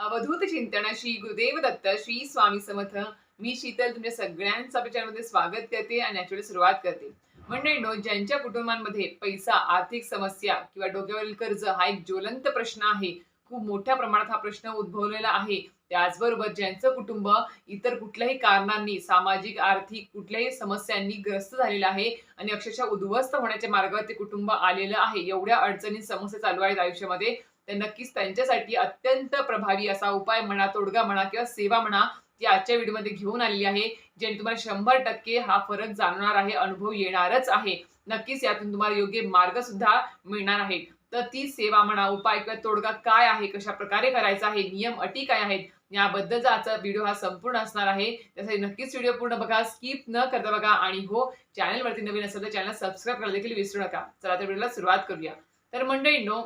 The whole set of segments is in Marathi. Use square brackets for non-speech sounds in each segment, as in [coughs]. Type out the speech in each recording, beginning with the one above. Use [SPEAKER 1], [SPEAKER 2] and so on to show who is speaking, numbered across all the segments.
[SPEAKER 1] अवधूत चिंतन श्री गुरुदेव दत्त श्री स्वामी समर्थ. मी शीतल तुमच्या सगळ्यांचं आपल्या चॅनलमध्ये स्वागत करते आणि याच्यावर सुरुवात करते. मंडळींनो ज्यांच्या कुटुंबांमध्ये पैसा आर्थिक समस्या किंवा डोक्यावरील कर्ज हा एक ज्वलंत प्रश्न आहे खूप मोठ्या प्रमाणात हा प्रश्न उद्भवलेला आहे. त्याचबरोबर ज्यांचं कुटुंब इतर कुठल्याही कारणांनी सामाजिक आर्थिक कुठल्याही समस्यांनी ग्रस्त झालेलं आहे आणि अक्षरशः उद्ध्वस्त होण्याच्या मार्गावर ते कुटुंब आलेलं आहे एवढ्या अडचणी समस्या चालू आहेत आयुष्यामध्ये. तर नक्कीच त्यांच्यासाठी अत्यंत प्रभावी असा उपाय म्हणा तोडगा म्हणा किंवा सेवा म्हणा ती आजच्या व्हिडिओमध्ये घेऊन आलेली आहे ज्याने तुम्हाला शंभर टक्के हा फरक जाणणार आहे अनुभव येणारच आहे. नक्कीच यातून तुम्हाला योग्य मार्ग सुद्धा मिळणार आहे. तर ती सेवा म्हणा उपाय किंवा तोडगा काय आहे कशा प्रकारे करायचा आहे नियम अटी काय आहेत याबद्दलचा आजचा व्हिडिओ हा संपूर्ण असणार आहे. त्यासाठी नक्कीच व्हिडिओ पूर्ण बघा स्किप न करता बघा आणि हो चॅनलवरती नवीन असेल तर चॅनल सबस्क्राईब करायला देखील विसरू नका. चला तर व्हिडिओला सुरुवात करूया. तर मंडळींनो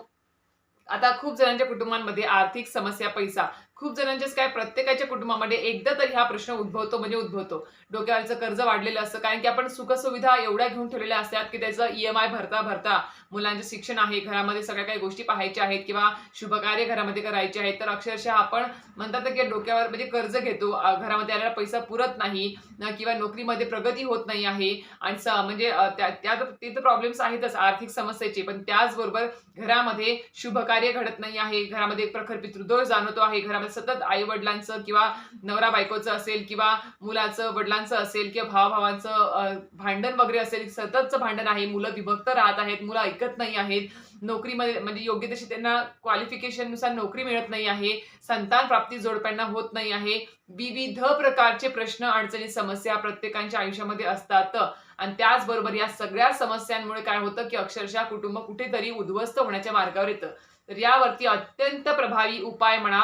[SPEAKER 1] आता खूप जणांच्या कुटुंबांमध्ये आर्थिक समस्या पैसा खूप जणांचेच काय प्रत्येकाच्या कुटुंबामध्ये एकदा तरी हा प्रश्न उद्भवतो म्हणजे उद्भवतो. डोक्यावरचं कर्ज वाढलेलं असतं कारण की आपण सुखसुविधा एवढ्या घेऊन ठेवलेल्या असतात की त्याचं ई एम आय भरता भरता मुलांचं शिक्षण आहे घरामध्ये सगळ्या काही गोष्टी पाहायच्या आहेत किंवा शुभकार्य घरामध्ये करायचे आहेत तर अक्षरशः आपण म्हणतात की डोक्यावर म्हणजे कर्ज घेतो घरामध्ये आलेला पैसा पुरत नाही किंवा नोकरीमध्ये प्रगती होत नाही आहे. आणि स- म्हणजे त्या ते तर प्रॉब्लेम्स आहेतच आर्थिक समस्येचे पण त्याचबरोबर घरामध्ये शुभ कार्य घडत नाही आहे घरामध्ये प्रखर पितृदोष जाणवतो आहे घरामध्ये सतत आई वडिलांचं किंवा नवरा बायकोचं असेल किंवा मुलाचं वडिलांचं असेल किंवा भावाभावांचं भांडण वगैरे असेल सततचं भांडण आहे. मुलं विभक्त राहत आहेत मुलं ऐकत नाही आहेत. नोकरीमध्ये म्हणजे योग्य तशी त्यांना क्वालिफिकेशननुसार नोकरी मिळत नाही आहे. संतान प्राप्ती जोडप्यांना होत नाही आहे. विविध प्रकारचे प्रश्न अडचणी समस्या प्रत्येकांच्या आयुष्यामध्ये असतात. आणि त्याचबरोबर या सगळ्या समस्यांमुळे काय होतं की अक्षरशः कुटुंब कुठेतरी उद्ध्वस्त होण्याच्या मार्गावर येतं. तर यावरती अत्यंत प्रभावी उपाय म्हणा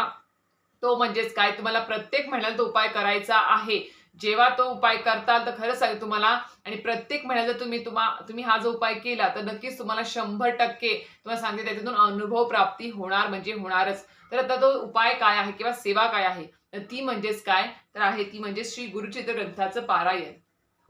[SPEAKER 1] तो म्हणजेच काय? तुम्हाला प्रत्येक महिन्याला तो उपाय करायचा आहे. जेव्हा तो उपाय करताल तर खरंच सांगेल तुम्हाला आणि प्रत्येक महिन्याला जर तुम्ही तुम्हा तुम्ही हा जो उपाय केला तर नक्कीच तुम्हाला शंभर टक्के तुम्हाला सांगते त्याच्यातून अनुभव प्राप्ती होणार म्हणजे होणारच. तर आता तो उपाय काय आहे किंवा सेवा काय आहे? तर ती म्हणजेच काय? तर आहे ती म्हणजे श्री गुरुचित्र ग्रंथाचं पारायण.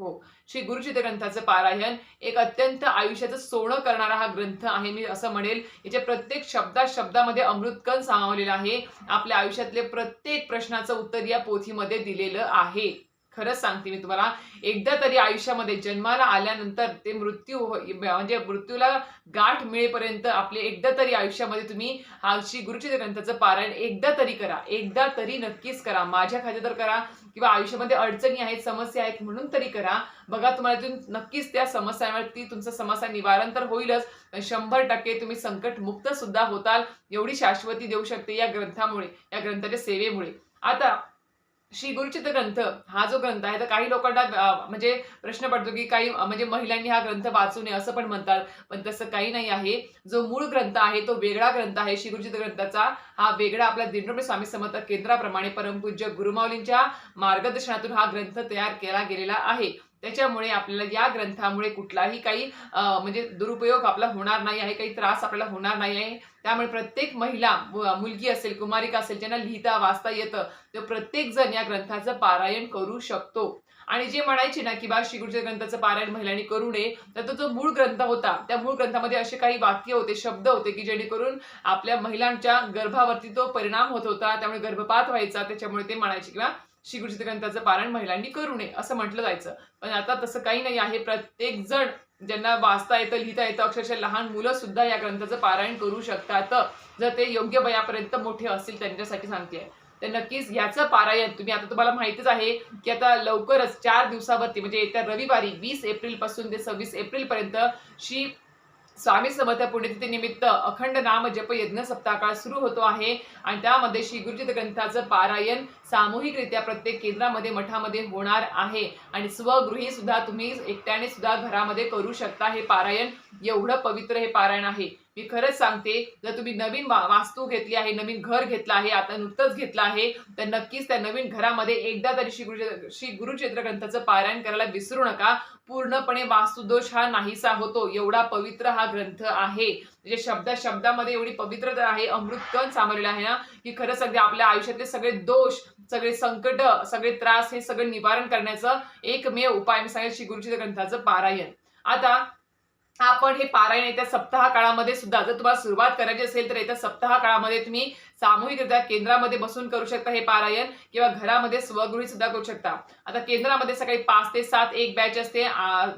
[SPEAKER 1] हो. श्री गुरुचित्र ग्रंथाचं पारायण एक अत्यंत आयुष्याचं सोनं करणारा हा ग्रंथ आहे. मी असं म्हणेल याच्या प्रत्येक शब्दा शब्दामध्ये अमृतकण सामावलेलं आहे. आपल्या आयुष्यातले प्रत्येक प्रश्नाचं उत्तर या पोथीमध्ये दिलेलं आहे. खरंच सांगते मी तुम्हाला. एकदा तरी आयुष्यामध्ये जन्माला आल्यानंतर ते मृत्यू हो- म्हणजे मृत्यूला गाठ मिळेपर्यंत आपले एकदा तरी आयुष्यामध्ये तुम्ही हा श्री गुरुची ग्रंथाचं पारायण एकदा तरी करा. एकदा तरी नक्कीच करा. माझ्या खात्या तर करा किंवा आयुष्यामध्ये अडचणी आहेत समस्या आहेत म्हणून तरी करा. बघा तुम्हाला तिथून नक्कीच त्या समस्यांवरती तुमचं समस्या निवारण तर होईलच. शंभर टक्के तुम्ही संकट मुक्त सुद्धा होताल एवढी शाश्वती देऊ शकते या ग्रंथामुळे या ग्रंथाच्या सेवेमुळे. आता श्री गुरुचित ग्रंथ हा जो ग्रंथ आहे तर काही लोकांना म्हणजे प्रश्न पडतो की काही म्हणजे महिलांनी हा ग्रंथ वाचू नये असं पण म्हणतात पण तसं काही नाही आहे. जो मूळ ग्रंथ आहे तो वेगळा ग्रंथ आहे. श्री गुरुचित्र ग्रंथाचा हा वेगळा आपल्या दिनडोबे स्वामी समर्थ केंद्राप्रमाणे परमपूज्य गुरुमाऊलींच्या मार्गदर्शनातून हा ग्रंथ तयार केला गेलेला आहे. त्याच्यामुळे आपल्याला या ग्रंथामुळे कुठलाही काही म्हणजे दुरुपयोग आपला होणार नाही आहे काही त्रास आपल्याला होणार नाही आहे. त्यामुळे प्रत्येक महिला मुलगी असेल कुमारिका असेल ज्यांना लिहिता वाचता येतं तर प्रत्येक जण या ग्रंथाचं पारायण करू शकतो. आणि जे म्हणायचे ना की बा श्रीगुरुच्या ग्रंथाचं पारायण महिलांनी करू नये तर तो जो मूळ ग्रंथ होता त्या मूळ ग्रंथामध्ये असे काही वाक्य होते शब्द होते की जेणेकरून आपल्या महिलांच्या गर्भावरती तो परिणाम होत होता त्यामुळे गर्भपात व्हायचा त्याच्यामुळे ते म्हणायचे किंवा श्री ग्रंथाचं पारायण महिलांनी करू नये असं म्हटलं जायचं. पण आता तसं काही नाही आहे. प्रत्येक जण ज्यांना वाचता येतं लिहिता येतं अक्षरशः लहान मुलं सुद्धा या ग्रंथाचं पारायण करू शकतात. जर ते योग्य वयापर्यंत मोठे असतील त्यांच्यासाठी सांगते. तर नक्कीच ह्याचं पारायण तुम्ही आता तुम्हाला माहितीच आहे की आता लवकरच चार दिवसावरती म्हणजे येत्या रविवारी वीस एप्रिलपासून ते सव्वीस एप्रिल पर्यंत श्री स्वामी समर्थ पुण्यतिथी निमित्त अखंड नाम जप यज्ञ सप्ताह सुरू होतो आहे. आणि त्यामध्ये श्री गुरुजी ग्रंथाचं पारायण सामूहिकरित्या प्रत्येक केंद्रामध्ये मठामध्ये होणार आहे. आणि स्वगृही सुद्धा तुम्ही एकट्याने सुद्धा घरामध्ये करू शकता हे पारायण. एवढं पवित्र हे पारायण आहे. मी खरंच सांगते जर तुम्ही नवीन वास्तू घेतली आहे नवीन घर घेतलं आहे आता नुकतंच घेतलं आहे तर नक्कीच त्या नवीन घरामध्ये एकदा तरी श्री गुरु श्री गुरुचैत्र ग्रंथाचं पारायण करायला विसरू नका. पूर्णपणे वास्तुदोष हा नाहीसा होतो एवढा पवित्र हा ग्रंथ आहे. म्हणजे शब्दा शब्दामध्ये एवढी पवित्रता आहे अमृतकण सामावलेलं आहे ना की खरंच सगळे आपल्या आयुष्यातले सगळे दोष सगळे संकट सगळे त्रास हे सगळं निवारण करण्याचं एकमेव उपाय मी सांगेल श्री गुरुचित्र ग्रंथाचं पारायण. आता आपण हे पारायण येत्या सप्ताह काळामध्ये सुद्धा जर तुम्हाला सुरुवात करायची असेल तर येत्या सप्ताह काळामध्ये तुम्ही सामूहिकरित्या केंद्रामध्ये बसून करू शकता हे पारायण किंवा घरामध्ये स्वगृही सुद्धा करू शकता. आता केंद्रामध्ये सकाळी पाच ते सात एक बॅच असते.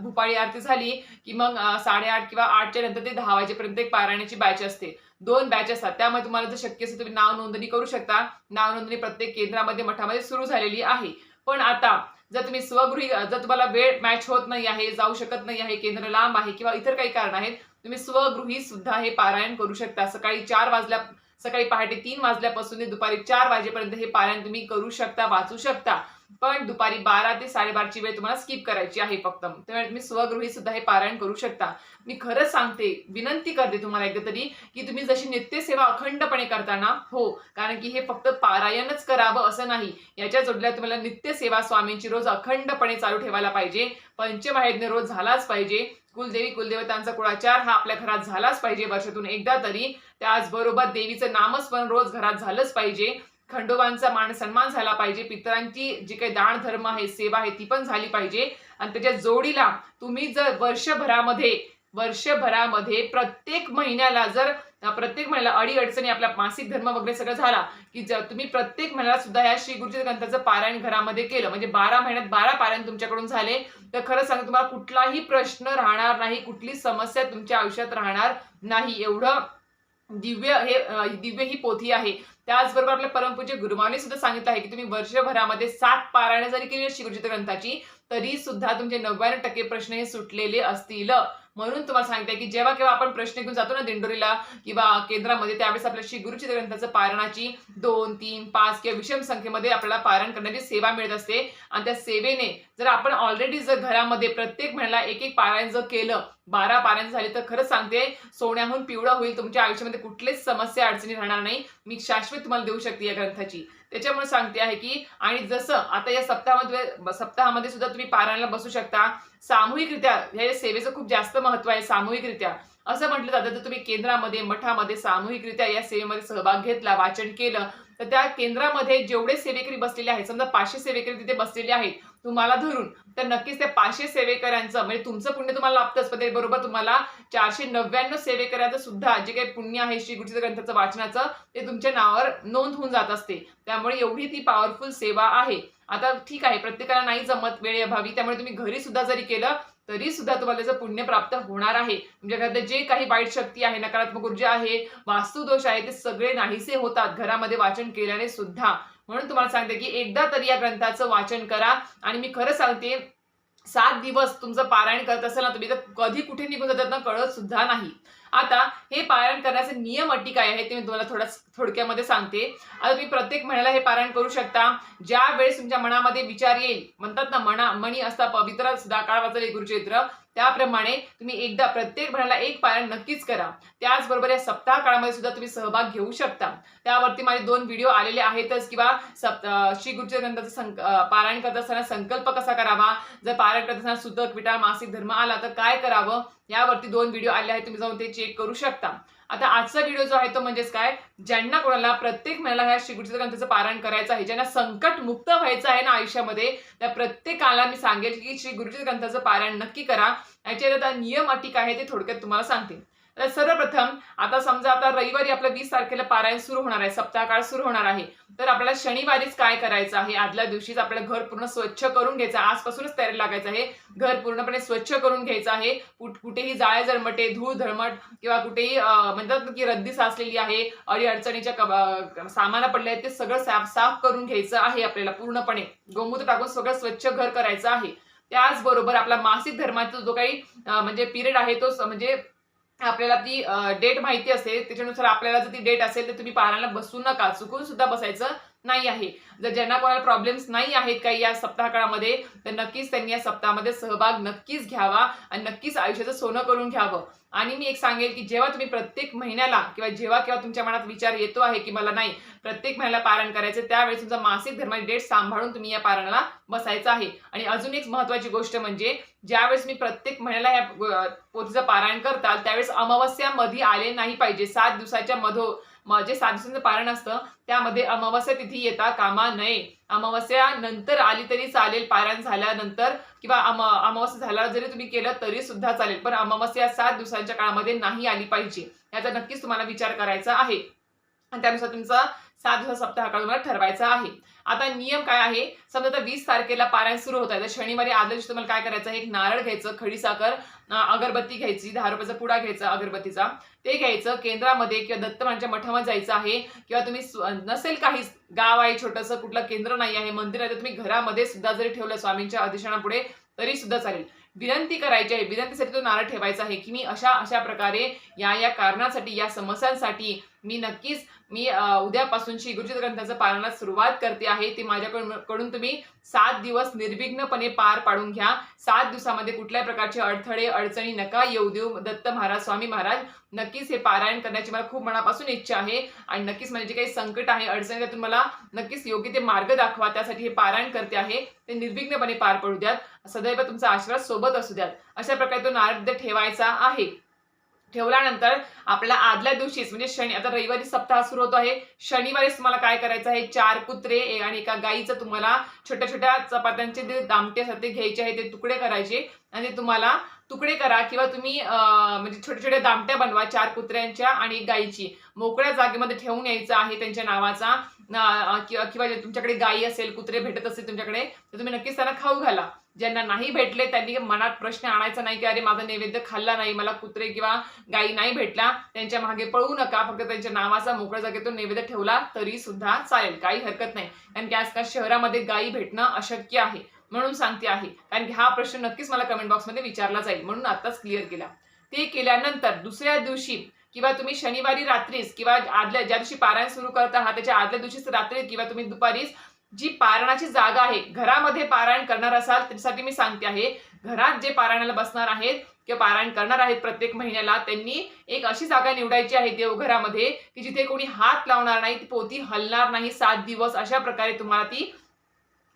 [SPEAKER 1] भुपाळी आरती झाली की मग साडेआठ किंवा आठच्या नंतर ते दहा वाजेपर्यंत एक पारायणाची बॅच असते. दोन बॅच असतात. त्यामुळे तुम्हाला जर शक्य असेल तुम्ही नाव नोंदणी करू शकता. नाव नोंदणी प्रत्येक केंद्रामध्ये मठामध्ये सुरू झालेली आहे. पण आता जर तुम्ही स्वगृही जर तुम्हाला वेळ मॅच होत नाही आहे जाऊ शकत नाही आहे केंद्र लांब आहे किंवा इतर काही कारण आहेत तुम्ही स्वगृही सुद्धा हे पारायण करू शकता. सकाळी चार वाजल्या सकाळी पहाटे तीन वाजल्यापासून ते दुपारी चार वाजेपर्यंत हे पारायण तुम्ही करू शकता वाचू शकता. पण दुपारी बारा ते साडेबाराची वेळ तुम्हाला स्किप करायची आहे फक्त. त्यामुळे तुम्ही स्वगृही सुद्धा हे पारायण करू शकता. मी खरंच सांगते विनंती करते तुम्हाला एकदा तरी की तुम्ही जशी नित्यसेवा अखंडपणे करताना हो कारण की हे फक्त पारायणच करावं असं नाही. याच्या जोडल्या तुम्हाला नित्यसेवा स्वामींची रोज अखंडपणे चालू ठेवायला पाहिजे. पंचमायज्ञ रोज झालाच पाहिजे. कुलदेवी कुलदेवतांचा कुळाचार हा आपल्या घरात झालाच पाहिजे वर्षातून एकदा तरी. त्याचबरोबर देवीचं नामस्मरण रोज घरात झालंच पाहिजे. खंडोबांचा मान सन्मान झाला पाहिजे. पितरांची जी काही दान धर्म आहे सेवा आहे ती पण झाली पाहिजे. आणि त्याच्या जोडीला तुम्ही जर वर्षभरामध्ये वर्षभरामध्ये प्रत्येक महिन्याला जर प्रत्येक महिन्याला अडी अडचणी आपला मासिक धर्म वगैरे सगळं झाला की जर तुम्ही प्रत्येक महिन्याला सुद्धा या श्री गुरुजी ग्रंथाचं पारायण घरामध्ये केलं म्हणजे बारा महिन्यात बारा पारायण तुमच्याकडून झाले तर खरं सांगतो तुम्हाला कुठलाही प्रश्न राहणार नाही कुठली समस्या तुमच्या आयुष्यात राहणार नाही. एवढं दिव्य हे दिव्य ही पोथी आहे. त्याचबरोबर आपल्या परमपूज्य गुरुमाने सुद्धा सांगितलं आहे की तुम्ही वर्षभरामध्ये सात पारायण जरी केली श्री ग्रंथाची तरी सुद्धा तुमचे नव्याण्णव टक्के प्रश्न हे सुटलेले असतील. म्हणून तुम्हाला सांगते की जेव्हा केव्हा आपण प्रश्न घेऊन जातो ना दिंडोरीला किंवा केंद्रामध्ये त्यावेळेस आपल्या श्री गुरुचित ग्रंथाचं पारणाची दोन तीन पाच किंवा विषम संख्येमध्ये आपल्याला पारण करण्याची सेवा मिळत असते. आणि त्या सेवेने जर आपण ऑलरेडी जर घरामध्ये प्रत्येक महिन्याला एक एक पारायण जर केलं बारा पारायण झाले तर खरंच सांगते सोन्याहून पिवळं होईल तुमच्या आयुष्यामध्ये कुठलीच समस्या अडचणी राहणार नाही. मी शाश्वत तुम्हाला देऊ शकते या ग्रंथाची. त्याच्यामुळे सांगते आहे की आणि जसं आता या सप्ताहामध्ये सप्ताहामध्ये सुद्धा तुम्ही पारायणाला बसू शकता. सामूहिकरित्या या सेवेचं खूप जास्त महत्त्व आहे सामूहिकरित्या. असं म्हटलं जातं तर तुम्ही केंद्रामध्ये मठामध्ये सामूहिकरित्या या सेवेमध्ये सहभाग घेतला वाचन केलं तर त्या केंद्रामध्ये जेवढे सेवेकरी बसलेले आहेत समजा पाचशे सेवेकरी तिथे बसलेले आहेत तुम्हाला धरून. तर नक्कीच त्या पाचशे सेवेकऱ्यांचं म्हणजे तुमचं पुण्य तुम्हाला लाभतंच पण बरोबर तुम्हाला चारशे नव्याण्णव सेवेकऱ्यांचं सुद्धा जे काही पुण्य आहे श्री गुरुचित ग्रंथाचं वाचनाचं ते तुमच्या नावावर नोंद होऊन जात असते. त्यामुळे एवढी ती पॉवरफुल सेवा आहे. आता ठीक आहे प्रत्येकाला नाही जमत वेळेअभावी त्यामुळे तुम्ही घरी सुद्धा जरी केलं तरी सुद्धा तुम्हाला त्याचं पुण्य प्राप्त होणार आहे. तुमच्या घरात जे काही वाईट शक्ती आहे नकारात्मक ऊर्जा आहे वास्तुदोष आहे ते सगळे नाहीसे होतात. घरामध्ये वाचन केल्याने सुद्धा. म्हणून तुम्हाला सांगते की एकदा तरी या ग्रंथाचं वाचन करा. आणि मी खरं सांगते सात दिवस तुमचं पारायण करत असेल ना तुम्ही तर कधी कुठे निघून जातात ना कळत सुद्धा नाही. आता हे पारायण करण्याचे नियम अटी काय आहे ते मी तुम्हाला थोडा थोडक्यामध्ये सांगते. आता तुम्ही प्रत्येक महिन्याला हे पारायण करू शकता. ज्या वेळेस तुमच्या मनामध्ये विचार येईल म्हणतात ना मना मणी असता पवित्र सुद्धा काळ वाचले गुरुचरित्र. त्याप्रमाणे तुम्ही एकदा प्रत्येक महिन्याला एक पारायण नक्कीच करा. त्याचबरोबर या सप्ताह काळामध्ये सुद्धा तुम्ही सहभाग घेऊ शकता. त्यावरती माझे दोन व्हिडिओ आलेले आहेतच किंवा सप्त श्री गुरुच्या ग्रंथाचं संक पारायण करत असताना संकल्प कसा करावा? जर पारायण करत असताना सुतक विटा मासिक धर्म आला तर काय करावं? यावरती दोन व्हिडिओ आले आहेत तुम्ही जाऊन ते चेक करू शकता. आता आजचा व्हिडिओ जो आहे तो म्हणजेच काय? ज्यांना कोणाला प्रत्येक महिला ह्या श्री ग्रंथाचं पारायण करायचं आहे ज्यांना संकट मुक्त व्हायचं आहे ना आयुष्यामध्ये त्या प्रत्येकाला मी सांगेल की श्री गुरुजी ग्रंथाचं पारायण नक्की करा. याच्या नियम अटी काय आहे ते थोडक्यात तुम्हाला सांगते. तर सर्वप्रथम आता समजा आता रविवारी आपलं वीस तारखेला पारायण सुरू होणार आहे सप्ताहकाळ सुरू होणार आहे. तर आपल्याला शनिवारीच काय करायचं आहे? आदल्या दिवशीच आपल्याला घर पूर्ण स्वच्छ करून घ्यायचं आजपासूनच तयारी लागायचं आहे. घर पूर्णपणे स्वच्छ करून घ्यायचं आहे. कुठ- कुठेही जाळे जळमटे धूळ धळमट किंवा कुठेही म्हणतात की रद्दी साचलेली आहे अडी अडचणीच्या कब- सामान पडले आहेत ते सगळं साफ साफ करून घ्यायचं आहे आपल्याला पूर्णपणे. गोमूत्र टाकून सगळं स्वच्छ घर करायचं आहे. त्याचबरोबर आपला मासिक धर्माचा जो काही म्हणजे पिरियड आहे तो म्हणजे आपल्याला ती डेट माहिती असेल त्याच्यानुसार आपल्याला जर ती डेट असेल तर तुम्ही पारायणाला बसू नका. चुकून सुद्धा बसायचं. नाही आहे. जर ज्यांना कोणाला प्रॉब्लेम्स नाही आहेत काही या सप्ताह काळामध्ये तर नक्कीच त्यांनी या सप्ताहामध्ये सहभाग नक्कीच घ्यावा आणि नक्कीच आयुष्याचं सोनं करून घ्यावं. आणि मी एक सांगेल की जेव्हा तुम्ही प्रत्येक महिन्याला किंवा जेव्हा केव्हा तुमच्या मनात विचार येतो आहे की मला नाही प्रत्येक महिन्याला पारण करायचं त्यावेळेस तुमचा मासिक धर्माची डेट सांभाळून तुम्ही या पारणाला बसायचं आहे. आणि अजून एक महत्वाची गोष्ट म्हणजे ज्यावेळेस मी प्रत्येक महिन्याला या पोथीचं पारायण करताल त्यावेळेस अमावस्या मध्ये आले नाही पाहिजे. सात दिवसाच्या मधो जे सात पारण असतं त्यामध्ये अमावस्या तिथी येता कामा नये. अमावस्या नंतर आली तरी चालेल पारायण झाल्यानंतर किंवा अमा अमावस्या झाल्यावर जरी तुम्ही केलं तरी सुद्धा चालेल पण अमावस्या सात दिवसांच्या काळामध्ये नाही आली पाहिजे. याचा नक्कीच तुम्हाला विचार करायचा आहे. आणि त्यानुसार तुमचा सात दिवसा सप्ताह तुम्हाला ठरवायचा आहे. आता नियम काय आहे? समजा आता वीस तारखेला पारायण सुरू होत आहे. तर शनिवारी आदल्या दिवशी तुम्हाला काय करायचं? एक नारळ घ्यायचं खडीसाखर अगरबत्ती घ्यायची दहा रुपयाचा पुडा घ्यायचा अगरबत्तीचा. ते घ्यायचं केंद्रामध्ये किंवा दत्तमांच्या मठामध्ये जायचं आहे. किंवा तुम्ही नसेल काहीच गाव आहे छोटंसं कुठलं केंद्र नाही आहे मंदिर आहे तर तुम्ही घरामध्ये सुद्धा जरी ठेवलं स्वामींच्या अधिष्ठानापुढे तरी सुद्धा चालेल. विनंती करायची आहे. विनंतीसाठी तो नारळ ठेवायचा आहे की मी अशा अशा प्रकारे या या कारणासाठी या समस्यांसाठी मी नक्कीच मी उद्यापासूनची उद्यापासून श्री गुरुचित ग्रंथाचं पालनास सुरुवात करते आहे. ते माझ्याकडून तुम्ही सात दिवस निर्विघ्नपणे पार पाडून घ्या. सात दिवसामध्ये कुठल्याही प्रकारचे अडथळे अडचणी नका येऊ देऊ. दत्त महाराज स्वामी महाराज नक्कीच हे पारायण करण्याची मला खूप मनापासून इच्छा आहे. आणि नक्कीच म्हणजे जे काही संकट आहे अडचणी त्यातून मला नक्कीच योग्य ते मार्ग दाखवा. त्यासाठी हे पारायण करते आहे. ते निर्विघ्नपणे पार पडू द्यात. सदैव तुमचा आशीर्वाद सोबत असू द्यात. अशा प्रकारे तो नारद ठेवायचा आहे. ठेवल्यानंतर आपल्या आदल्या दिवशीच म्हणजे शनी आता रविवारी सप्ताह सुरू होतो आहे. शनिवारीच तुम्हाला काय करायचं आहे? चार कुत्रे आणि एका गाईचं तुम्हाला छोट्या छोट्या चपात्यांचे जे दामटे असतात ते घ्यायचे आहे ते तुकडे करायचे. आणि ते तुम्हाला तुकडे करा किंवा तुम्ही म्हणजे छोट्या छोट्या दामट्या बनवा चार कुत्र्यांच्या आणि एक गाईची. मोकळ्या जागेमध्ये ठेवून यायचं आहे त्यांच्या नावाचा. किंवा किंवा तुमच्याकडे गाई असेल कुत्रे भेटत असेल तुमच्याकडे तर तुम्ही नक्कीच त्यांना खाऊ घाला. ज्यांना नाही भेटले त्यांनी मनात प्रश्न आणायचा नाही की अरे माझा नैवेद्य खाल्ला नाही मला कुत्रे किंवा गाई नाही भेटला त्यांच्या मागे पळू नका फक्त त्यांच्या नावाचा मोकळ्या जागेतून नैवेद्य ठेवला तरी सुद्धा चालेल काही हरकत नाही. कारण की आजकाल शहरामध्ये गायी भेटणं अशक्य आहे म्हणून सांगते आहे. कारण की हा प्रश्न नक्कीच मला कमेंट बॉक्समध्ये विचारला जाईल म्हणून आताच क्लिअर केला. ते केल्यानंतर दुसऱ्या दिवशी किंवा तुम्ही शनिवारी रात्रीच किंवा आदल्या ज्या दिवशी पारायण सुरू करत आहात त्याच्या आदल्या दिवशीच रात्री किंवा तुम्ही दुपारीच जी पारणाची जागा आहे घरामध्ये पारायण करणार असाल त्यासाठी मी सांगते आहे घरात जे पारायणाला बसणार आहेत किंवा पारायण करणार आहेत प्रत्येक महिन्याला त्यांनी एक अशी जागा निवडायची आहे देवघरामध्ये की जिथे कोणी हात लावणार नाही ती पोती हलणार नाही सात दिवस अशा प्रकारे तुम्हाला ती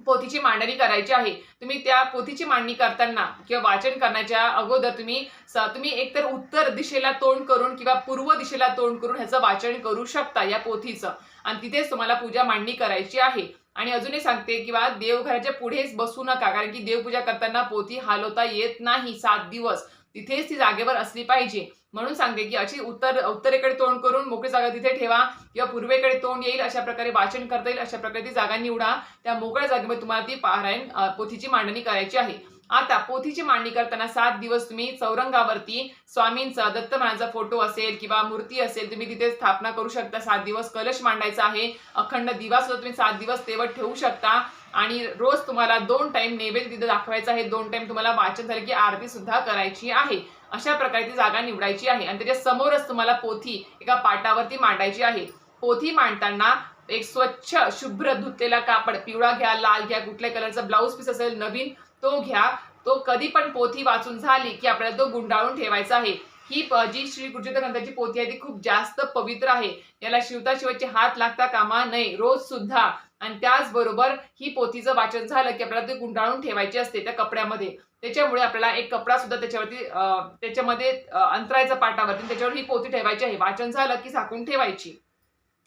[SPEAKER 1] पोथीची मांडणी करायची आहे. तुम्ही त्या पोथीची मांडणी करताना किंवा वाचन करण्याच्या अगोदर तुम्ही स- तुम्ही एकतर उत्तर दिशेला तोंड करून किंवा पूर्व दिशेला तोंड करून ह्याचं वाचन करू शकता या पोथीचं. आणि तिथेच तुम्हाला पूजा मांडणी करायची आहे. आणि अजूनही सांगते किंवा देवघराच्या पुढेच बसू नका कारण की देवपूजा करताना पोथी हालवता येत नाही सात दिवस. तिथेच ती जागेवर असली पाहिजे. म्हणून सांगते की अशी उत्तर उत्तरेकडे तोंड करून मोकळी जागा तिथे ठेवा किंवा पूर्वेकडे तोंड येईल अशा प्रकारे वाचन करता येईल अशा प्रकारे ती जागा निवडा. त्या मोकळ्या जागेमध्ये तुम्हाला ती पारायण पोथीची मांडणी करायची आहे. आता पोथीची मांडणी करताना सात दिवस तुम्ही चौरंगावरती स्वामींचा दत्तमानाचा फोटो असेल किंवा मूर्ती असेल तुम्ही तिथे स्थापना करू शकता. सात दिवस कलश मांडायचा आहे. अखंड दिवा सुद्धा तुम्ही सात दिवस तेवत ठेवू शकता. आणि रोज तुम्हाला दोन टाइम नैवेद्य तिथे दाखवायचा आहे. दोन टाइम तुम्हाला वाचन झालं की आरती सुद्धा करायची आहे. अशा प्रकारे ती जागा निवडायची आहे. आणि त्याच्या समोरच तुम्हाला पोथी एका पाटावरती मांडायची आहे. पोथी मांडताना एक स्वच्छ शुभ्र धुतलेला कापड पिवळा घ्या लाल घ्या कुठल्या कलरचा ब्लाऊज पीस असेल नवीन तो घ्या. तो कधी पण पोथी वाचून झाली की आपल्याला तो गुंडाळून ठेवायचा आहे. ही जी श्री गुरुचित ग्रंथाची पोथी आहे ती खूप जास्त पवित्र आहे. याला शिवता शिवायचे हात लागता कामा नये रोज सुद्धा. आणि त्याचबरोबर ही पोथीचं वाचन झालं की आपल्याला ते गुंडाळून ठेवायची असते त्या कपड्यामध्ये. त्याच्यामुळे आपल्याला एक कपडा सुद्धा त्याच्यावरती त्याच्यामध्ये अंतरायचा पाटावरती त्याच्यावर ही पोथी ठेवायची आहे. वाचन झालं की झाकून ठेवायची.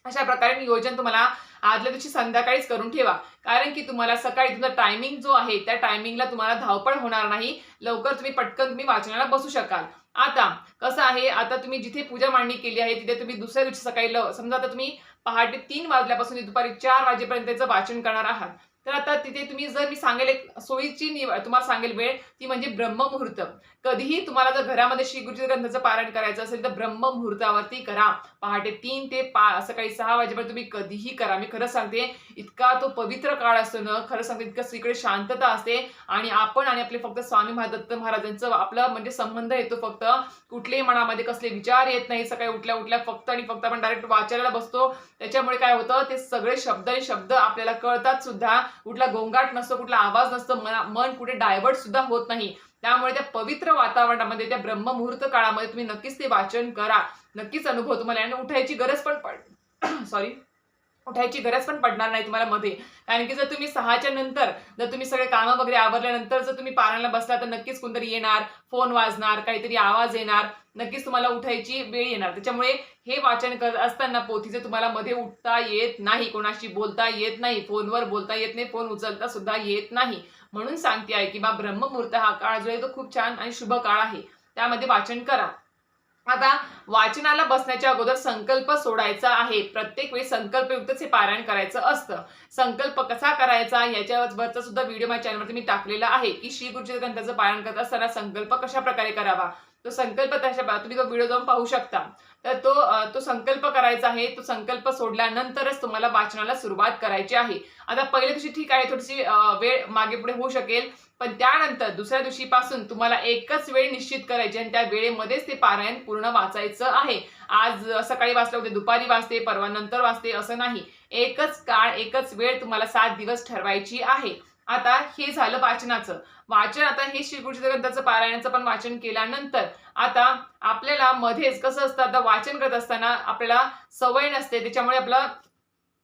[SPEAKER 1] अशा प्रकारे नियोजन तुम्हाला आदल्या दिवशी संध्याकाळीच करून ठेवा. कारण की तुम्हाला सकाळी तुमचा टायमिंग जो आहे त्या टायमिंगला तुम्हाला धावपळ होणार नाही. लवकर तुम्ही पटकन तुम्ही वाचनाला बसू शकाल. आता कसं आहे आता तुम्ही जिथे पूजा मांडणी केली आहे तिथे तुम्ही दुसऱ्या दिवशी सकाळी लव- समजा आता तुम्ही पहाटे तीन वाजल्यापासून दुपारी चार वाजेपर्यंतचं वाचन करणार आहात. तर आता तिथे तुम्ही जर मी सांगेल एक सोयीची निवड तुम्हाला सांगेल वेळ ती म्हणजे ब्रह्ममुहूर्त. कधीही तुम्हाला जर घरामध्ये श्री गुरुजी ग्रंथाचं पारायण करायचं असेल तर ब्रह्ममुहूर्तावरती करा. पहाटे तीन ते पा सकाळी सहा वाजेपर्यंत तुम्ही कधीही करा. मी खरं सांगते इतका तो पवित्र काळ असतो ना खरं सांगते इतकं सगळीकडे शांतता असते. आणि आपण आणि आपले फक्त स्वामी महादत्त महाराजांचं आपलं म्हणजे संबंध येतो फक्त. कुठल्याही मनामध्ये कसले विचार येत नाही. सकाळी उठल्या उठल्या फक्त आणि फक्त आपण डायरेक्ट वाचायला बसतो. त्याच्यामुळे काय होतं ते सगळे शब्द आणि शब्द आपल्याला कळतात सुद्धा. कुठला गोंगाट नसतो कुठला आवाज नसतो मन कुठे डायव्हर्ट सुद्धा होत नाही. त्यामुळे त्या पवित्र वातावरणामध्ये त्या ब्रह्ममुहूर्त काळामध्ये तुम्ही नक्कीच ते वाचन करा. नक्कीच अनुभव तुम्हाला. आणि उठायची गरज पण पड [coughs] सॉरी उठायची गरज पण पडणार नाही तुम्हाला मध्ये. कारण की जर तुम्ही सहाच्या नंतर जर तुम्ही सगळे कामं वगैरे आवरल्यानंतर जर तुम्ही पाण्याला बसला तर नक्कीच कोणतरी येणार फोन वाजणार काहीतरी आवाज येणार नक्कीच तुम्हाला उठायची वेळ येणार. त्याच्यामुळे हे वाचन करत असताना पोथीचं तुम्हाला मध्ये उठता येत नाही कोणाशी बोलता येत नाही फोनवर बोलता येत नाही फोन उचलता सुद्धा येत नाही. म्हणून सांगते आहे की बा ब्रह्ममुहूर्त हा काळ जो आहे तो खूप छान आणि शुभ काळ आहे. त्यामध्ये वाचन करा. आता वाचनाला बसण्याच्या अगोदर संकल्प सोडायचा आहे. प्रत्येक वेळी संकल्पयुक्तच हे पारायण करायचं असतं. संकल्प कसा करायचा याच्यावरचा सुद्धा व्हिडिओ माझ्या चॅनलवरती मी टाकलेला आहे. की श्री गुरुजी ग्रंथाचं पारायण करत असताना संकल्प कशा प्रकारे करावा? तो संकल्प त्याच्या तुम्ही तो व्हिडिओ जाऊन पाहू शकता. तर तो तो संकल्प करायचा आहे. तो संकल्प सोडल्यानंतरच तुम्हाला वाचनाला सुरुवात करायची आहे. आता पहिल्या दिवशी ठीक आहे थोडीशी वेळ मागे पुढे होऊ शकेल. पण त्यानंतर दुसऱ्या दिवशीपासून तुम्हाला एकच वेळ निश्चित करायची आणि त्या वेळेमध्येच ते पारायण पूर्ण वाचायचं आहे. आज सकाळी वाचलं होते दुपारी वाचते परवा नंतर वाचते असं नाही. एकच काळ एकच वेळ तुम्हाला सात दिवस ठरवायची आहे. आता हे झालं वाचनाचं. वाचन आता हे श्री ग्रंथाचं पारायणाचं पण वाचन केल्यानंतर आता आपल्याला मध्येच कसं असतं आता वाचन करत असताना आपल्याला सवय नसते त्याच्यामुळे आपलं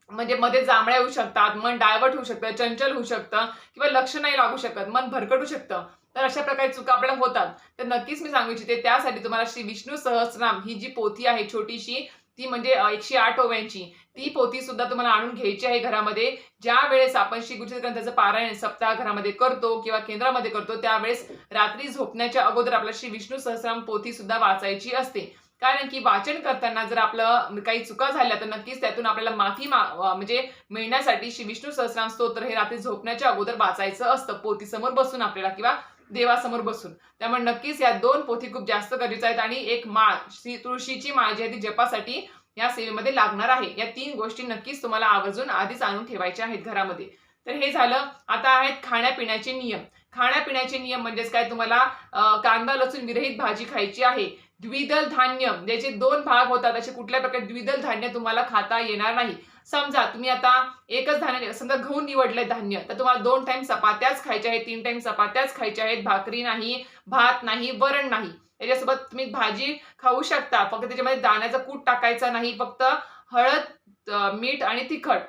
[SPEAKER 1] म्हणजे मध्ये जांभळ्या होऊ शकतात मन डायवर्ट होऊ शकतं चंचल होऊ शकतं किंवा लक्ष नाही लागू शकत मन भरकटू शकतं. तर अशा प्रकारे चुका आपल्याला होतात. तर नक्कीच मी सांगू इच्छिते त्यासाठी तुम्हाला श्री विष्णू सहस्रनाम ही जी पोथी आहे छोटीशी ती म्हणजे एकशे आठ ओव्यांची. ती पोथी सुद्धा तुम्हाला आणून घ्यायची आहे घरामध्ये. ज्या वेळेस आपण श्री गुरुचरित्र ग्रंथाचं पारायण सप्ताह घरामध्ये करतो किंवा केंद्रामध्ये करतो त्यावेळेस रात्री झोपण्याच्या अगोदर आपल्याला श्री विष्णू सहस्राम पोथी सुद्धा वाचायची असते. कारण की वाचन करताना जर आपलं काही चुका झाल्या तर नक्कीच त्यातून आपल्याला माफी मा म्हणजे मिळण्यासाठी श्री विष्णू सहस्राम स्तोत्र हे रात्री झोपण्याच्या अगोदर वाचायचं असतं. पोथी समोर बसून आपल्याला किंवा देवासमोर बसून. त्यामुळे नक्कीच या दोन पोथी खूप जास्त गरजेच्या आहेत आणि एक माळ श्री तुळशीची माळ जी आहे ती जपासाठी या सेवेमध्ये लागणार आहे. या तीन गोष्टी नक्कीच तुम्हाला आवर्जून आधीच आणून ठेवायच्या आहेत घरामध्ये. तर हे झालं. आता आहेत खाण्यापिण्याचे नियम. खाण्यापिण्याचे नियम म्हणजेच काय? तुम्हाला कांदा लसूण विरहित भाजी खायची आहे. द्विदल धान्य म्हणजे ज्याचे दोन भाग होतात असे कुठल्या प्रकारे द्विदल धान्य तुम्हाला खाता येणार नाही. समजा तुम्ही आता एकच धान्य समजा गहू निवडलंय धान्य तर तुम्हाला दोन टाइम चपात्याच खायच्या आहेत तीन टाइम चपात्याच खायच्या आहेत भाकरी नाही भात नाही वरण नाही. त्याच्यासोबत तुम्ही भाजी खाऊ शकता फक्त त्याच्यामध्ये दाण्याचं कूट टाकायचं नाही फक्त हळद मीठ आणि तिखट.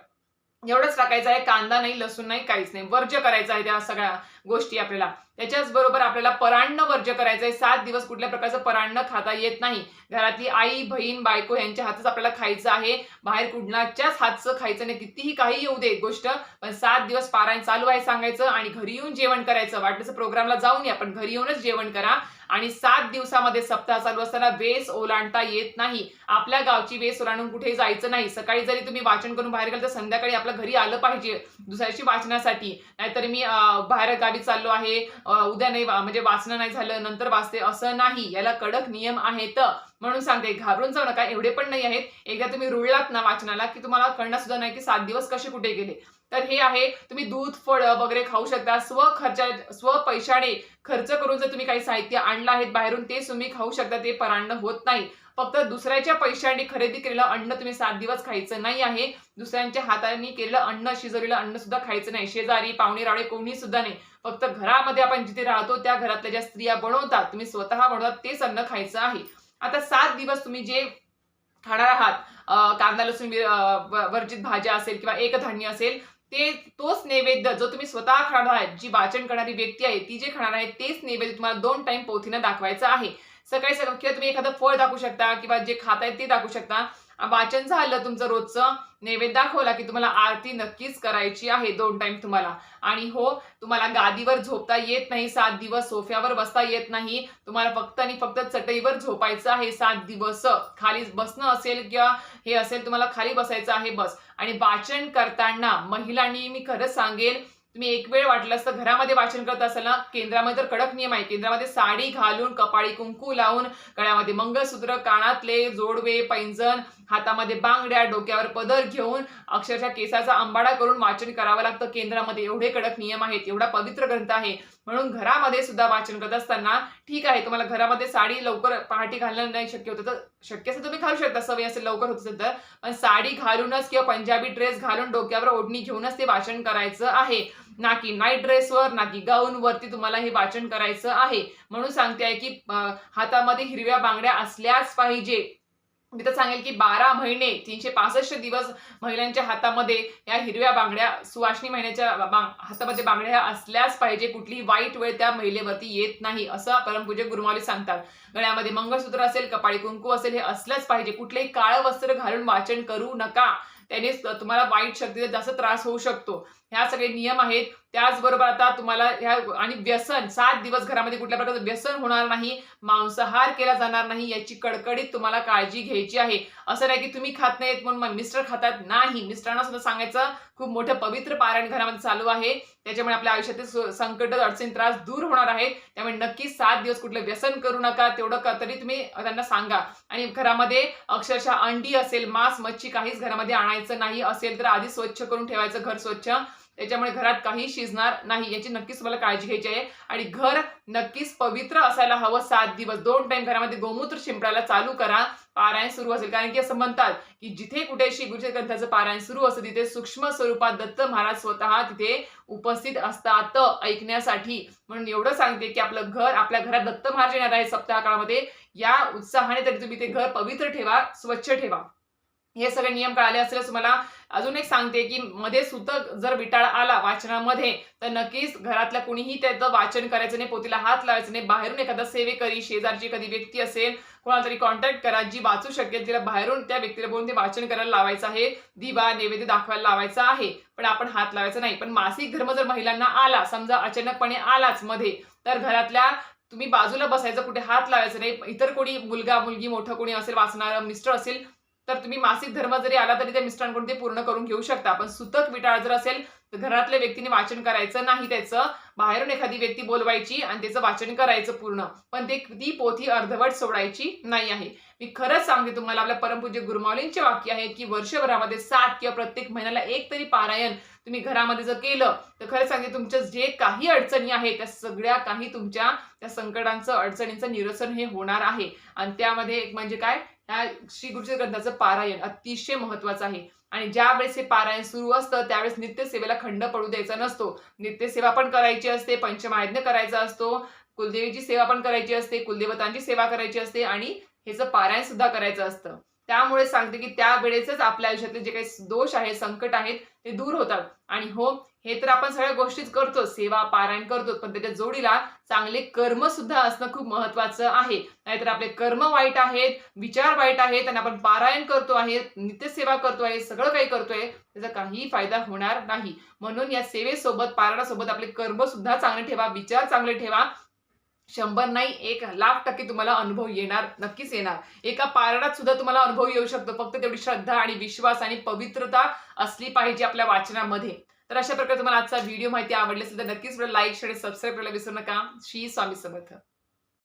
[SPEAKER 1] एवढंच टाकायचं आहे कांदा नाही लसूण नाही काहीच नाही. वर्ज्य करायचं आहे त्या सगळ्या गोष्टी आपल्याला. त्याच्याच बरोबर आपल्याला परान्न वर्ज्य करायचं आहे. सात दिवस कुठल्या प्रकारचं परान्न खाता येत नाही. घरातली आई बहीण बायको यांच्या हातच आपल्याला खायचं आहे. बाहेर कुणाच्याच हातचं खायचं नाही. कितीही काही येऊ दे गोष्ट पण सात दिवस पारायण चालू आहे सांगायचं आणि घरी येऊन जेवण करायचं. वाटलंच प्रोग्रामला जाऊन या पण घरी येऊनच जेवण करा. आणि सात दिवसामध्ये सप्ताह चालू असताना वेस ओलांडता येत नाही. आपल्या गावची वेस ओलांडून कुठे जायचं नाही. सकाळी जरी तुम्ही वाचन करून बाहेर गेलं तर संध्याकाळी आपल्या घरी आलं पाहिजे दुसऱ्याशी वाचण्यासाठी. नाहीतर मी बाहेर गावी चाललो आहे उद्या नाही वा- म्हणजे वाचणं नाही झालं नंतर वाचते असं नाही. याला कडक नियम आहेत. म्हणून सांगते घाबरून जाऊ नका एवढे पण नाही आहेत. एकदा तुम्ही रुळलात ना वाचनाला की तुम्हाला कळणार सुद्धा नाही की सात दिवस कसे कुठे गेले. तर हे आहे तुम्ही दूध फळ वगैरे खाऊ शकता. स्व खर्चा स्व पैशाने खर्च करून जर तुम्ही काही साहित्य आणलं आहेत बाहेरून ते तुम्ही खाऊ शकता ते परान्न होत नाही. फक्त दुसऱ्याच्या पैशाने खरेदी केलेलं अन्न तुम्ही सात दिवस खायचं नाही आहे. दुसऱ्यांच्या हाताने केलेलं अन्न शिजवलेलं अन्न सुद्धा खायचं नाही. शेजारी पाहुणे रावळे कोणी सुद्धा नाही. फक्त घरामध्ये आपण जिथे राहतो त्या घरातल्या ज्या स्त्रिया बनवतात तुम्ही स्वतः बनवतात तेच अन्न खायचं आहे. आता सात दिवस तुम्ही जे खाणार आहात कांदा लसूण व- वर्जित भाज्या असेल किंवा एक धान्य असेल ते तोच नैवेद्य जो तुम्ही स्वतः खाणार आहात जी वाचन करणारी व्यक्ती आहे ती जे खाणार आहे तेच नैवेद्य तुम्हाला दोन टाइम पोथीनं दाखवायचं आहे. सकाळी सकाळी किंवा तुम्ही एखादं फळ दाखवू शकता किंवा जे खाताय ते दाखवू शकता. वाचन झालं तुमचं रोजचं नैवेद्य दाखवला की तुम्हाला आरती नक्कीच करायची आहे दोन टाइम तुम्हाला. आणि हो तुम्हाला गादीवर झोपता येत नाही सात दिवस सोफ्यावर बसता येत नाही. तुम्हाला फक्त आणि फक्त चटईवर झोपायचं आहे सात दिवस. खाली बसणं असेल किंवा हे असेल तुम्हाला खाली बसायचं आहे बस. आणि वाचन करताना महिलांनी मी खरंच सांगेल तुम्ही एक वेळ वाटलं असतं घरामध्ये वाचन करत असाल ना केंद्रामध्ये तर कडक नियम आहे केंद्रामध्ये साडी घालून कपाळी कुंकू लावून गळ्यामध्ये मंगळसूत्र कानातले जोडवे पैंजण हातामध्ये बांगड्या डोक्यावर पदर घेऊन अक्षरशः केसाचा आंबाडा करून वाचन करावं लागतं. केंद्रामध्ये एवढे कडक नियम आहेत एवढा पवित्र ग्रंथ आहे. म्हणून घरामध्ये सुद्धा वाचन करत असताना ठीक आहे तुम्हाला घरामध्ये साडी लवकर पहाटे घालणं नाही शक्य होतं तर शक्य असेल तुम्ही घालू शकता. सवय असेल लवकर होत असेल तर. पण साडी घालूनच किंवा पंजाबी ड्रेस घालून डोक्यावर ओढणी घेऊनच ते वाचन करायचं आहे. ना की नाईट ड्रेसवर ना की गाऊनवरती तुम्हाला हे वाचन करायचं आहे. म्हणून सांगते आहे की हातामध्ये हिरव्या बांगड्या असल्याच पाहिजे. मी तर सांगेल की बारा महिने तीनशे पासष्ट दिवस महिलांच्या हातामध्ये या हिरव्या बांगड्या सुवासनी महिन्याच्या हातामध्ये बांगड्या ह्या असल्याच पाहिजे. कुठलीही वाईट वेळ त्या महिलेवरती येत नाही असं परमपूज्य गुरुमाली सांगतात. गळ्यामध्ये मंगळसूत्र असेल कपाळी कुंकू असेल हे असलंच पाहिजे. कुठलेही काळं वस्त्र घालून वाचन करू नका. त्याने तुम्हाला वाईट शक्तीचा जास्त त्रास होऊ शकतो. ह्या सगळे नियम आहेत. त्याचबरोबर आता तुम्हाला ह्या आणि व्यसन सात दिवस घरामध्ये कुठल्या प्रकारचं व्यसन होणार नाही मांसाहार केला जाणार नाही याची कडकडीत तुम्हाला काळजी घ्यायची आहे. असं नाही की तुम्ही खात नाहीत म्हणून मग मिस्टर खातात नाही. मिस्टरांना सुद्धा सांगायचं खूप मोठं पवित्र पारायण घरामध्ये चालू आहे. त्याच्यामुळे आपल्या आयुष्यातील सु- संकट अडचणी त्रास दूर होणार आहेत. त्यामुळे नक्कीच सात दिवस कुठलं व्यसन करू नका. तेवढं तरी तुम्ही त्यांना सांगा. आणि घरामध्ये अक्षरशः अंडी असेल मांस मच्छी काहीच घरामध्ये आणायचं नाही असेल तर आधी स्वच्छ करून ठेवायचं घर स्वच्छ. त्याच्यामुळे घरात काही शिजणार नाही. याची नक्कीच तुम्हाला काळजी घ्यायची आहे. आणि घर नक्कीच पवित्र असायला हवं सात दिवस. दोन टाइम घरामध्ये गोमूत्र शिंपडायला चालू करा. पारायण सुरू असेल. कारण की असं म्हणतात की जिथे कुठे श्री गुरुजी ग्रंथाचं पारायण सुरू असतं तिथे सूक्ष्म स्वरूपात दत्त महाराज स्वतः तिथे उपस्थित असतात ऐकण्यासाठी. म्हणून एवढं सांगते की आपलं घर आपल्या घरात दत्त महाराज येणार आहे सप्ताह काळामध्ये. या उत्साहाने तरी तुम्ही ते घर पवित्र ठेवा स्वच्छ ठेवा. हे सगळे नियम कळाले असेल तुम्हाला अजून एक सांगते की मध्ये सुतक जर विटाळ आला वाचनामध्ये तर नक्कीच घरातल्या कुणीही त्याचं वाचन करायचं नाही पोतीला हात लावायचं नाही. बाहेरून एखादा सेवेकरी शेजारची एखादी व्यक्ती असेल कोणाला तरी कॉन्टॅक्ट करा जी वाचू शकेल तिला बाहेरून त्या व्यक्तीला बोलून ते वाचन करायला लावायचं आहे. दिवा नैवेद्य दाखवायला लावायचा आहे. पण आपण हात लावायचा नाही. पण मासिक धर्म जर महिलांना आला समजा अचानकपणे आलाच मध्ये तर घरातल्या तुम्ही बाजूला बसायचं कुठे हात लावायचं नाही. इतर कोणी मुलगा मुलगी मोठं कोणी असेल वाचणारं मिस्टर असेल तर तुम्ही मासिक धर्म जरी आला तरी त्या मिस्टरांकडून ते पूर्ण करून घेऊ शकता. पण सुतक विटाळ जर असेल तर घरातल्या व्यक्तीने वाचन करायचं नाही त्याचं. बाहेरून एखादी व्यक्ती बोलवायची आणि त्याचं वाचन करायचं पूर्ण. पण ते ती पोथी अर्धवट सोडायची नाही आहे. मी खरंच सांगते तुम्हाला आपल्या परमपूज्य गुरुमावलींचे वाक्य आहे की वर्षभरामध्ये सात किंवा प्रत्येक महिन्याला एक तरी पारायण तुम्ही घरामध्ये जर केलं तर खरंच सांगते तुमच्या जे काही अडचणी आहेत त्या सगळ्या काही तुमच्या त्या संकटांचं अडचणींचं निरसन हे होणार आहे. आणि त्यामध्ये एक म्हणजे काय? ह्या श्री गुरुजी ग्रंथाचं पारायण अतिशय महत्वाचं आहे. आणि ज्या वेळेस हे पारायण सुरू असतं त्यावेळेस नित्यसेवेला खंड पडू द्यायचा नसतो. नित्यसेवा पण करायची असते पंचमायज्ञ करायचा असतो कुलदेवीची सेवा पण करायची असते कुलदेवतांची सेवा करायची असते आणि ह्याचं पारायण सुद्धा करायचं असतं. त्यामुळे सांगते की त्या वेळेसच आपल्या आयुष्यातले जे काही दोष आहेत संकट आहेत ते दूर होतात. आणि हो हे तर आपण सगळ्या गोष्टीच करतो सेवा पारायण करतो पण त्याच्या जोडीला चांगले कर्म सुद्धा असणं खूप महत्वाचं आहे. नाहीतर आपले कर्म वाईट आहेत विचार वाईट आहेत आणि आपण पारायण करतो आहे नित्यसेवा करतो आहे सगळं काही करतोय त्याचा काहीही फायदा होणार नाही. म्हणून या सेवेसोबत पारायणासोबत आपले कर्म सुद्धा चांगले ठेवा विचार चांगले ठेवा. शंभर नाही एक लाख टक्के तुम्हाला अनुभव येणार नक्कीच येणार. एका पारडात सुद्धा तुम्हाला अनुभव येऊ शकतो फक्त तेवढी श्रद्धा आणि विश्वास आणि पवित्रता असली पाहिजे आपल्या वाचनामध्ये. तर अशा प्रकारे तुम्हाला आजचा व्हिडिओ माहिती आवडली असेल तर नक्कीच लाईक शेअर सबस्क्राईब करायला विसरू नका. श्री स्वामी समर्थ.